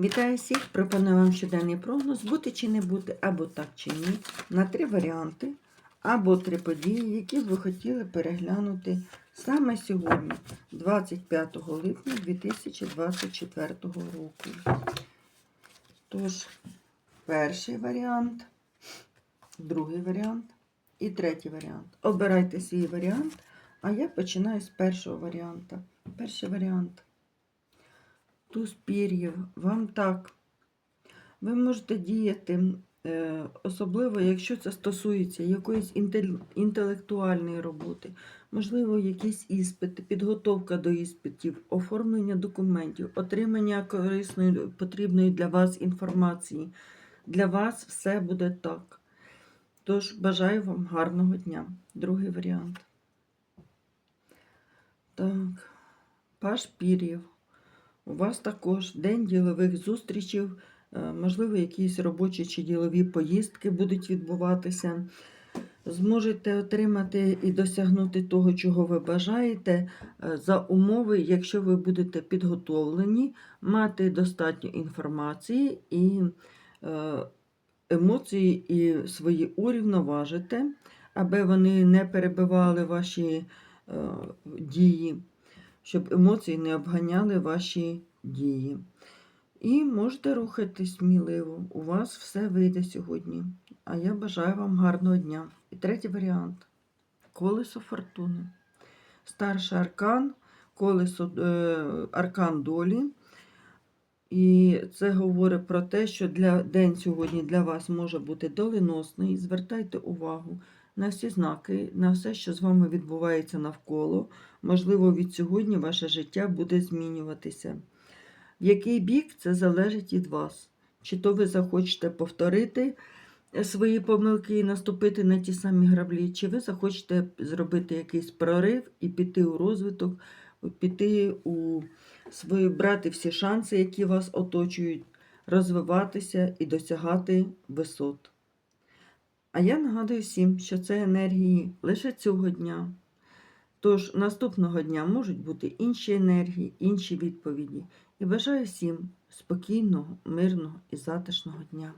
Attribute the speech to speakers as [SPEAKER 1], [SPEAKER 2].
[SPEAKER 1] Вітаю всіх! Пропоную вам щоденний прогноз бути чи не бути, або так чи ні, на три варіанти, або три події, які б ви хотіли переглянути саме сьогодні, 25 липня 2024 року. Тож, перший варіант, другий варіант і третій варіант. Обирайте свій варіант, а я починаю з першого варіанта. Перший варіант. Туз пір'їв, вам так. Ви можете діяти, е, особливо, якщо це стосується якоїсь інтелектуальної роботи, можливо, якісь іспити, підготовка до іспитів, оформлення документів, отримання корисної, потрібної для вас інформації. Для вас все буде так. Тож бажаю вам гарного дня. Другий варіант. Так, Паш Пір'єв. У вас також день ділових зустрічей, е, можливо, якісь робочі чи ділові поїздки будуть відбуватися. Зможете отримати і досягнути того, чого ви бажаєте, е, за умови, якщо ви будете підготовлені, мати достатньо інформації і е, емоції і свої урівноважите, аби вони не перебивали ваші дії щоб емоції не обганяли ваші дії. І можете рухатись сміливо. У вас все вийде сьогодні. А я бажаю вам гарного дня. І третій варіант колесо фортуни. Старший аркан, колесо е, аркан долі. І це говорить про те, що для день сьогодні для вас може бути доленосний. Звертайте увагу на всі знаки, на все, що з вами відбувається навколо. Можливо, від сьогодні ваше життя буде змінюватися. В який бік це залежить від вас. Чи то ви захочете повторити свої помилки і наступити на ті самі граблі, чи ви захочете зробити якийсь прорив і піти у розвиток, піти у свої, брати всі шанси, які вас оточують, розвиватися і досягати висот. А я нагадую всім, що це енергії лише цього дня. Тож наступного дня можуть бути інші енергії, інші відповіді. І бажаю всім спокійного, мирного і затишного дня.